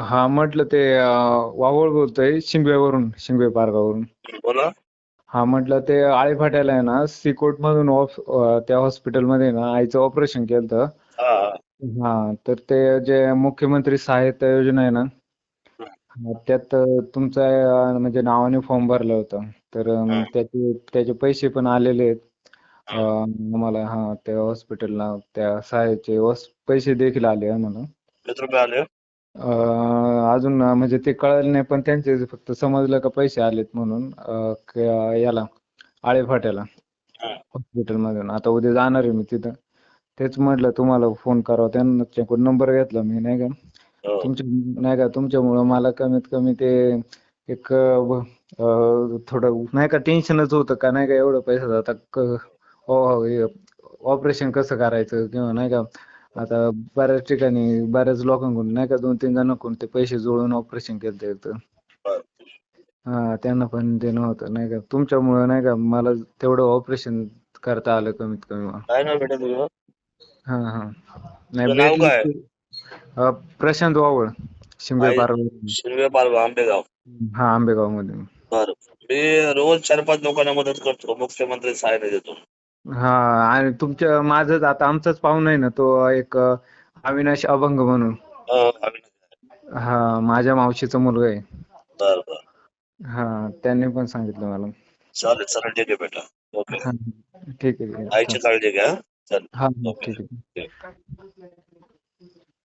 हा म्हटलं ते अं, वावळ बोलतोय शिंगवेवरून शिंगवे पारगावरून बोला. हा म्हटलं ते आळेफाट्याला आहे ना सिकोट मधून ऑफ अं, त्या हॉस्पिटलमध्ये ना आईचं ऑपरेशन केलं होतं हा. हा तर ते जे मुख्यमंत्री सहायता योजना आहे ना हा, त्यात अं, तुमचा अं, म्हणजे नावाने फॉर्म भरला होता. तर अं, हा. त्याचे त्याचे पैसे पण आलेले आहेत. अं, आम्हाला हा त्या हॉस्पिटलला त्या सहाय्याचे वस- पैसे देखील आले आम्हाला. किती रुपये आले? अजून म्हणजे ते कळलं नाही पण त्यांचे फक्त समजलं का पैसे आलेत म्हणून याला आळेफाट्याला. हॉस्पिटल मधून. आता उद्या जाणार आहे मी तिथं. तेच म्हटलं तुम्हाला फोन करावा. त्यांच्याकडून नंबर घेतला मी नाही का? हो. तुमच्या नाही का? तुमच्यामुळं मला कमीत कमी ते एक थोडं नाही का टेन्शनच होतं का? नाही का? एवढं पैसा जाता क- हो हो ऑपरेशन कसं करायचं? किंवा नाही का? आता बऱ्याच ठिकाणी बऱ्याच लोकांकडून नाही का दोन तीन जणांकडून ते पैसे जोडून ऑपरेशन केलं होतं बरं. हा त्यांना पण ते नव्हतं नाही का. तुमच्यामुळं नाही का मला तेवढं ऑपरेशन करता आलं कमीत कमी मला. काय नाव बेटा तुझं? हा हा. तुझं नाही नाव भेटलं काय? की- अं, प्रशांत वावळ शिंगवे आई- पालवा आंबेगाव. हा आंबेगावमध्ये बरं. मी रोज चार पाच लोकांना मदत करतो मुख्यमंत्री सहाय्य देतो. हा आणि तुमच्या माझंच आता आमचाच पाहुणा आहे ना तो एक अं, अविनाश अभंग म्हणून. हो. हा माझ्या मावशीचा मुलगा आहे. बरं बरं. हा त्यांनी पण सांगितलं मला. चालेल चालेल ठीक आहे बेटा. ओके. हा ठीक आहे ठीक आहे. आईची काळजी घ्या हा. ठीक आहे.